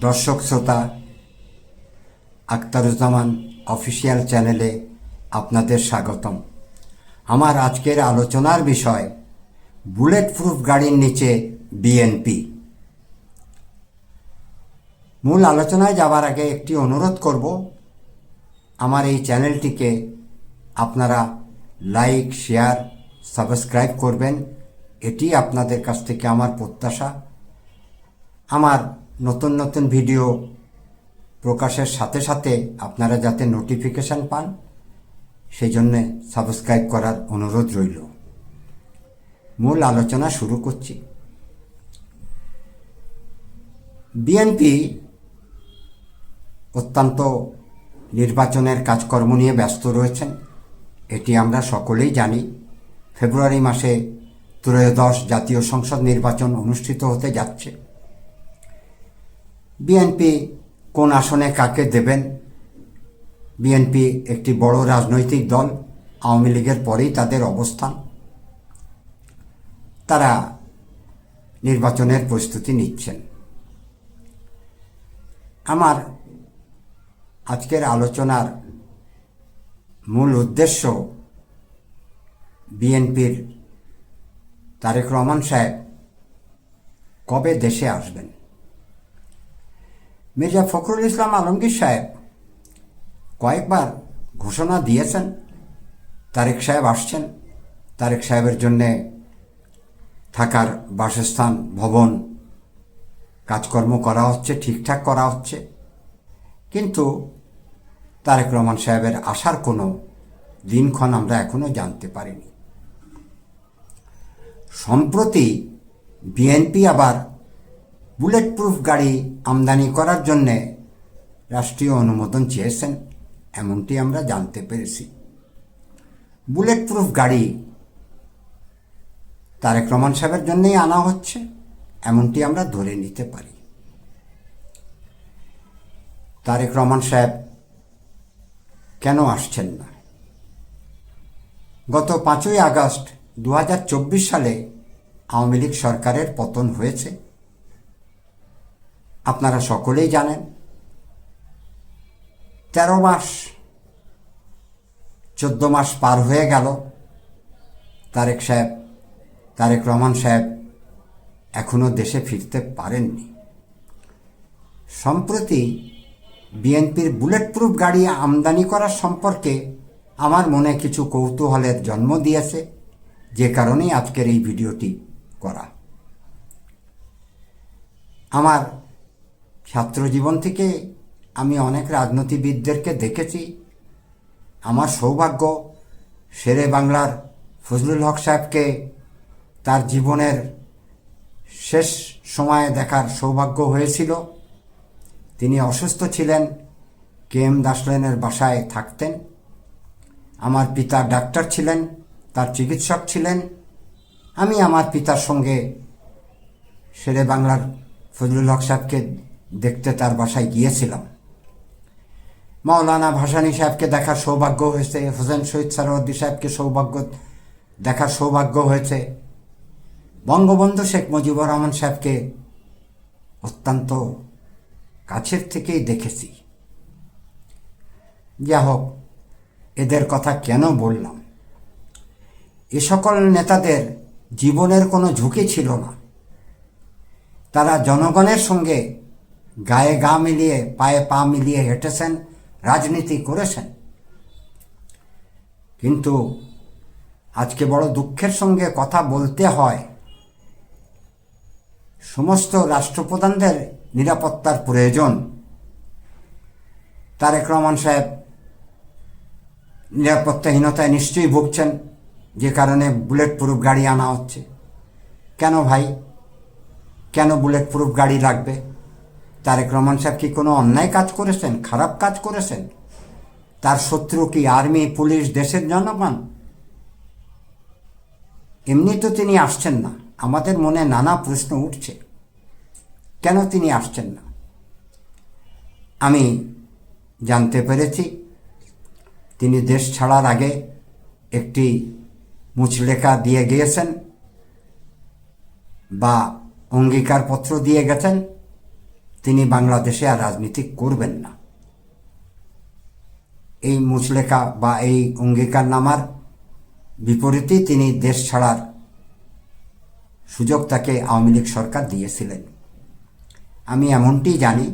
দর্শক শ্রোতা, আখতারুজ্জামান অফিসিয়াল চ্যানেলে আপনাদের স্বাগতম। আমার আজকের আলোচনার বিষয়, বুলেট প্রুফ গাড়ির নিচে বিএনপি। মূল আলোচনায় যাবার আগে একটি অনুরোধ করব। আমার এই চ্যানেলটিকে আপনারা লাইক, শেয়ার, সাবস্ক্রাইব করবেন। এটি আপনাদের কাছ থেকে আমার প্রত্যাশা। আমার নতুন নতুন ভিডিও প্রকাশের সাথে সাথে আপনারা যাতে নোটিফিকেশান পান সেই জন্যে সাবস্ক্রাইব করার অনুরোধ রইল। মূল আলোচনা শুরু করছি। বিএনপি অত্যন্ত নির্বাচনের কাজকর্ম নিয়ে ব্যস্ত রয়েছেন। এটি আমরা সকলেই জানি। ফেব্রুয়ারি মাসে ত্রয়োদশ জাতীয় সংসদ নির্বাচন অনুষ্ঠিত হতে যাচ্ছে। বিএনপি কোন আসনে কাকে দেবেন? বিএনপি একটি বড় রাজনৈতিক দল, আওয়ামী লীগের পরেই তাদের অবস্থান। তারা নির্বাচনের প্রস্তুতি নিচ্ছেন। আমার আজকের আলোচনার মূল উদ্দেশ্য বিএনপির তারেক রহমান সাহেব কবে দেশে আসবেন? মির্জা ফখরুল ইসলাম আলমগীর সাহেব কয়েকবার ঘোষণা দিয়েছেন, তারেক সাহেব আসছেন। তারেক সাহেবের জন্যে থাকার বাসস্থান, ভবন, কাজকর্ম করা হচ্ছে, ঠিকঠাক করা হচ্ছে। কিন্তু তারেক রহমান সাহেবের আসার কোনো দিনক্ষণ আমরা এখনও জানতে পারিনি। সম্প্রতি বিএনপি আবার বুলেট প্রুফ গাড়ি আমদানি করার জন্যে রাষ্ট্রীয় অনুমোদন চেয়েছেন, এমনটি আমরা জানতে পেরেছি। বুলেট প্রুফ গাড়ি তারেক রহমান সাহেবের জন্যেই আনা হচ্ছে, এমনটি আমরা ধরে নিতে পারি। তারেক রহমান সাহেব কেন আসছেন না? গত পাঁচই আগস্ট দু হাজার চব্বিশ সালে আওয়ামী লীগ সরকারের পতন হয়েছে। আপনারা সকলেই জানেন, তেরো মাস, চোদ্দ মাস পার হয়ে গেল। তারেক সাহেব, তারেক রহমান সাহেব এখনও দেশে ফিরতে পারেননি। সম্প্রতি বিএনপির বুলেট প্রুফ গাড়ি আমদানি করার সম্পর্কে আমার মনে কিছু কৌতূহলের জন্ম দিয়েছে, যে কারণেই আজকের এই ভিডিওটি করা। আমার ছাত্র জীবন থেকে আমি অনেক রাজনীতিবিদদেরকে দেখেছি। আমার সৌভাগ্য, শেরে বাংলার ফজলুল হক সাহেবকে তার জীবনের শেষ সময়ে দেখার সৌভাগ্য হয়েছিল। তিনি অসুস্থ ছিলেন, কে এম দাসলেনের বাসায় থাকতেন। আমার পিতা ডাক্তার ছিলেন, তার চিকিৎসক ছিলেন। আমি আমার পিতার সঙ্গে শেরে বাংলার ফজলুল হক সাহেবকে দেখতে তার বাসায় গিয়েছিলাম। মাওলানা ভাসানী সাহেবকে দেখার সৌভাগ্য হয়েছে, হোসেন শহীদ সারওয়ার্দি সাহেবকে সৌভাগ্য, দেখার সৌভাগ্য হয়েছে। বঙ্গবন্ধু শেখ মুজিবুর রহমান সাহেবকে অত্যন্ত কাছের থেকেই দেখেছি। যা হোক, এদের কথা কেন বললাম? এ সকল নেতাদের জীবনের কোনো ঝুঁকি ছিল না। তারা জনগণের সঙ্গে গায়ে গা মিলিয়ে, পায়ে পা মিলিয়ে হেঁটেছেন, রাজনীতি করেছেন। কিন্তু আজকে বড় দুঃখের সঙ্গে কথা বলতে হয়, সমস্ত রাষ্ট্রপ্রধানদের নিরাপত্তার প্রয়োজন। তারেক রহমান সাহেব নিরাপত্তাহীনতায় নিশ্চয়ই ভুগছেন, যে কারণে বুলেট প্রুফ গাড়ি আনা হচ্ছে। কেন ভাই? কেন বুলেট প্রুফ গাড়ি লাগবে? তারেক রহমান সাহেব কি কোনো অন্যায় কাজ করেছেন? খারাপ কাজ করেছেন? তার শত্রু কি আর্মি, পুলিশ, দেশের জনগণ? এমনি তো তিনি আসছেন না। আমাদের মনে নানা প্রশ্ন উঠছে। কেন তিনি আসছেন না? আমি জানতে পেরেছি, তিনি দেশ ছাড়ার আগে একটি মুচলেখা দিয়ে গিয়েছেন বা অঙ্গীকারপত্র দিয়ে গেছেন। তিনি বাংলাদেশে আর রাজনীতি করবেন না। এই মুচলেখা বা এই অঙ্গীকার নামার বিপরীতেই তিনি দেশ ছাড়ার সুযোগ তাকে আওয়ামী লীগ সরকার দিয়েছিলেন। আমি এমনটি জানি,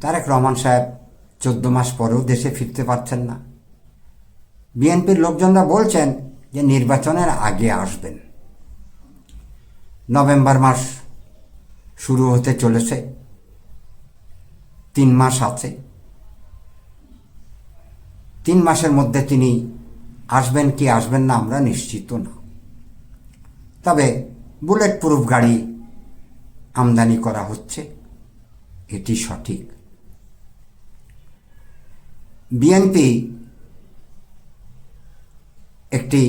তারেক রহমান সাহেব চোদ্দ মাস পরেও দেশে ফিরতে পারছেন না। বিএনপির লোকজনরা বলছেন যে নির্বাচনের আগে আসবেন। নভেম্বর মাস শুরু হতে চলেছে। তিন মাস আছে। তিন মাসের মধ্যে তিনি আসবেন কি আসবেন না আমরা নিশ্চিত না। তবে বুলেট প্রুফ গাড়ি আমদানি করা হচ্ছে। এটি সঠিক। বিএনপি একটি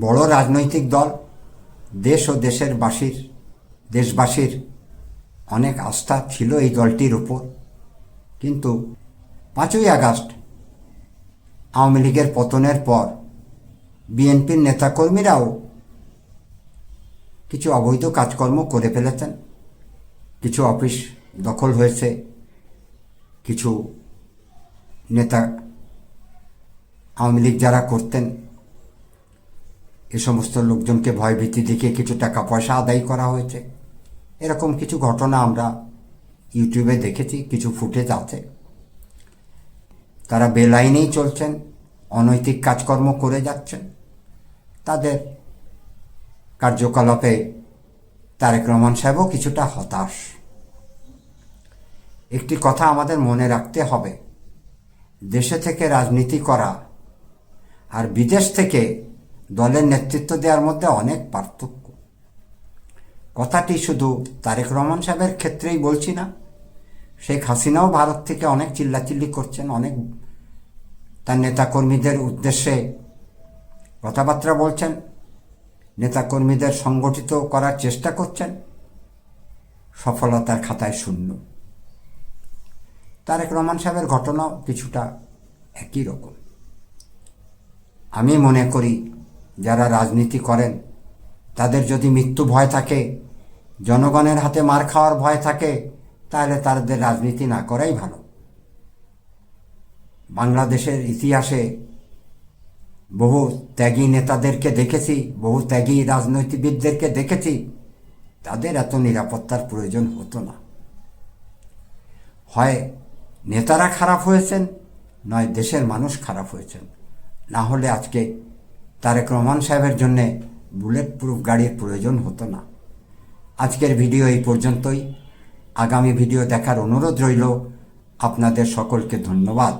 বড় রাজনৈতিক দল, দেশ ও দেশের বাসীর দেশবাসীর অনেক আস্থা ছিল এই দলটির উপর। কিন্তু পাঁচই আগস্ট, আওয়ামী লীগের পতনের পর বিএনপির নেতাকর্মীরাও কিছু অবৈধ কাজকর্ম করে ফেলেছেন। কিছু অফিস দখল হয়েছে, কিছু নেতা আওয়ামী লীগ যারা করতেন, এ সমস্ত লোকজনকে ভয়ভীতি দেখিয়ে কিছু টাকা পয়সা আদায় করা হয়েছে। এরকম কিছু ঘটনা আমরা ইউটিউবে দেখেছি, কিছু ফুটেজ আছে। তারা বেলাইনেই চলছেন, অনৈতিক কাজকর্ম করে যাচ্ছেন। তাদের কার্যকলাপে তারেক রহমান সাহেবও কিছুটা হতাশ। একটি কথা আমাদের মনে রাখতে হবে, দেশে থেকে রাজনীতি করা আর বিদেশ থেকে দলের নেতৃত্ব দেওয়ার মধ্যে অনেক পার্থক্য। কথাটি শুধু তারেক রহমান সাহেবের ক্ষেত্রেই বলছি না। শেখ হাসিনাও ভারত থেকে অনেক চিল্লাচিল্লি করছেন, অনেক তার নেতাকর্মীদের উদ্দেশ্যে কথাবার্তা বলছেন, নেতাকর্মীদের সংগঠিত করার চেষ্টা করছেন, সফলতার খাতায় শূন্য। তারেক রহমান সাহেবের ঘটনাও কিছুটা একই রকম। আমি মনে করি, যারা রাজনীতি করেন, তাদের যদি মৃত্যু ভয় থাকে জনগণের হাতে মার খাওয়ার ভয় থাকে, তাহলে তাদের রাজনীতি না করাই ভালো। বাংলাদেশের ইতিহাসে বহু ত্যাগী নেতাদেরকে দেখেছি, বহু ত্যাগী রাজনৈতিকবিদদেরকে দেখেছি, তাদের এত নিরাপত্তার প্রয়োজন হতো না। হয় নেতারা খারাপ হয়েছেন, নয় দেশের মানুষ খারাপ হয়েছেন। না হলে আজকে তারেক রহমান সাহেবের জন্যে বুলেট প্রুফ গাড়ির প্রয়োজন হতো না। আজকের ভিডিও এই পর্যন্তই। আগামী ভিডিও দেখার অনুরোধ রইল। আপনাদের সকলকে ধন্যবাদ।